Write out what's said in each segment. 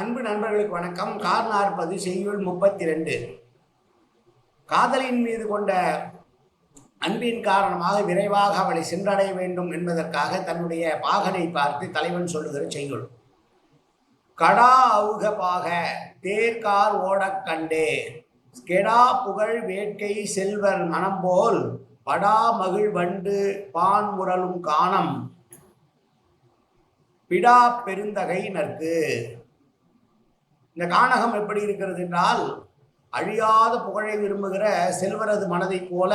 அன்பு நண்பர்களுக்கு வணக்கம். கார் நாற்பது செய்யுள் முப்பத்தி ரெண்டு காதலின் மீது கொண்ட அன்பின் காரணமாக விரைவாக அவளை சென்றடைய வேண்டும் என்பதற்காக தன்னுடைய பாகனை பார்த்து தலைவன் சொல்லுகிற செய்யுள். கடா அவுக பாக தேர்கார் ஓடக் கண்டே கெடா புகழ் வேட்கை செல்வர் மனம் போல் படா மகிழ் வண்டு பான் முரலும் காணம். பிடா பெருந்தகை நற்கு. இந்த கானகம் எப்படி இருக்கிறது என்றால் அழியாத புகழை விரும்புகிற செல்வரது மனதைப் போல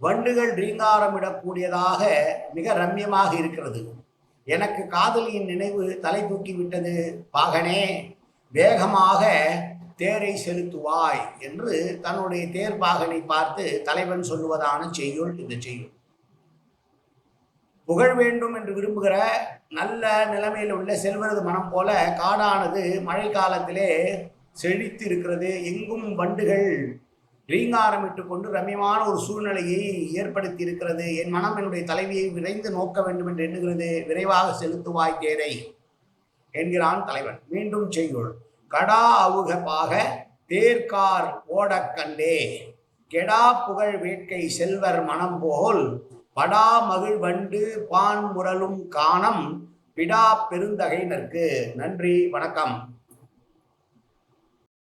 வண்டுகள் ரீங்காரமிடக்கூடியதாக மிக ரம்யமாக இருக்கிறது. எனக்கு காதலியின் நினைவு தலை தூக்கி விட்டது. பாகனே வேகமாக தேரை செலுத்துவாய் என்று தன்னுடைய தேர் பாகனை பார்த்து தலைவன் சொல்லுவதான செய்யுள் இந்த செய்யுள். புகழ் வேண்டும் என்று விரும்புகிற நல்ல நிலைமையில் உள்ள செல்வரது மனம் போல காடானது மழை காலத்திலே செழித்து இருக்கிறது எங்கும் வண்டுகள் ரீங்காரமிட்டு கொண்டு ரம்யமான ஒரு சூழ்நிலையை ஏற்படுத்தி இருக்கிறது என் மனம் என்னுடைய தலைவியை விரைந்து நோக்க வேண்டும் என்று எண்ணுகிறது. விரைவாக செலுத்துவாய் தேரை என்கிறான் தலைவன். மீண்டும் செய்யுள். கடா அவுக பாக தேர்கார் ஓடக்கண்டே. கெடா புகழ் வேட்கை செல்வர் மனம் போல் படா மகிழ் வண்டு பான் முரலும் காணம் பிடா பெருந்தகையினருக்கு நன்றி வணக்கம்.